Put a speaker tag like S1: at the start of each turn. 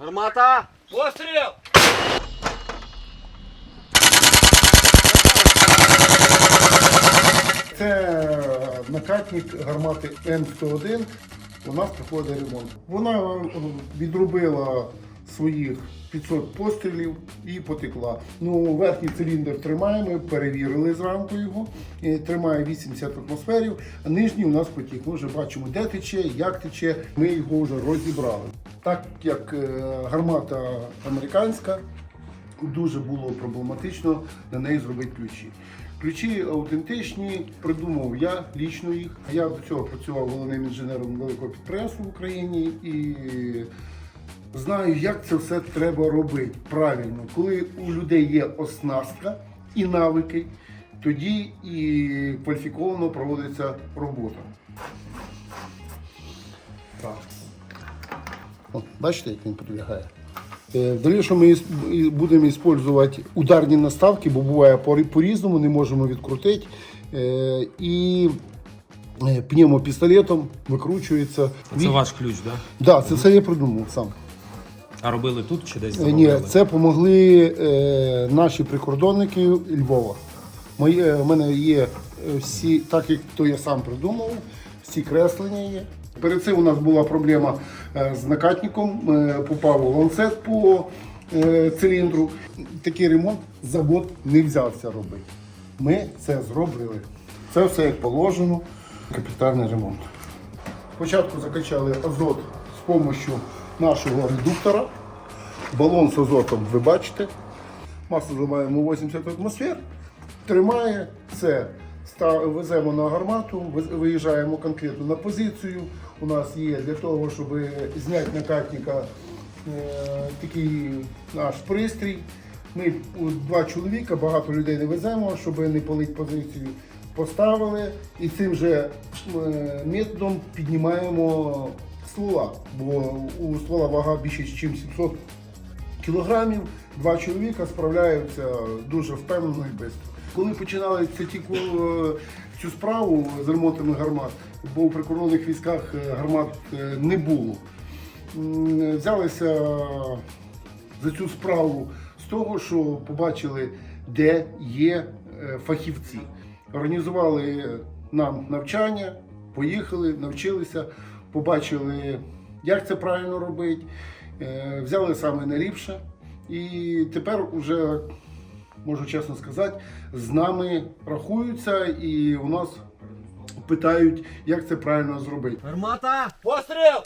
S1: Гармата!
S2: Постріл!
S3: Це накатник гармати М101. У нас проходить ремонт. Вона е, відробила своїх 500 пострілів і потекла. Ну, верхній циліндр тримає, ми перевірили зранку його. І Тримає 80 атмосферів, а нижній у нас потік. Ми вже бачимо, де тече, як тече. Ми його вже розібрали. Так як е, гармата американська, дуже було проблематично на неї зробити ключі. Ключі аутентичні, придумав я лічно їх. Я до цього працював головним інженером великого підприємства в Україні і знаю, як це все треба робити правильно. Коли у людей є оснастка і навики, тоді і кваліфіковано проводиться робота. Так. От, бачите, як він прилягає? Е, В дальнішому ми будемо використовувати ударні наставки, бо буває по- по-різному, не можемо відкрутити. Е, І е, пневмопістолетом викручується.
S4: Це ваш ключ, так? Да?
S3: Да, це все я придумав сам.
S4: А робили тут чи десь
S3: Е, Ні, це допомогли е, наші прикордонники Львова. Мої, е, в мене є е, всі, так як то я сам придумав, всі креслення є. Перед цим у нас була проблема е, з накатником, е, попав ланцет по е, циліндру. Такий ремонт завод не взявся робити. Ми це зробили. Це все як положено, капітальний ремонт. Спочатку закачали азот з допомогою нашого редуктора. Балон з азотом ви бачите. Масло заливаємо 80 атмосфер. Тримає це. Веземо на гармату, виїжджаємо конкретно на позицію. У нас є для того, щоб зняти накатника е, такий наш пристрій. Ми два чоловіка, багато людей не веземо, щоб не палити позицію. Поставили і цим же е, методом піднімаємо ствола, бо у ствола вага більше, ніж 700 кілограмів. Два чоловіка справляються дуже впевнено і швидко. Коли починали тільки е, цю справу з ремонтами гармат, бо у прикордонних військах е, гармат е, не було. Взялися за цю справу з того, що побачили, де є фахівці. Організували нам навчання, поїхали, навчилися, побачили, як це правильно робити, е, взяли саме найліпше. І тепер уже, можу чесно сказати, з нами рахуються і у нас питають, як це правильно зробити.
S1: Гармата!
S2: Постріл!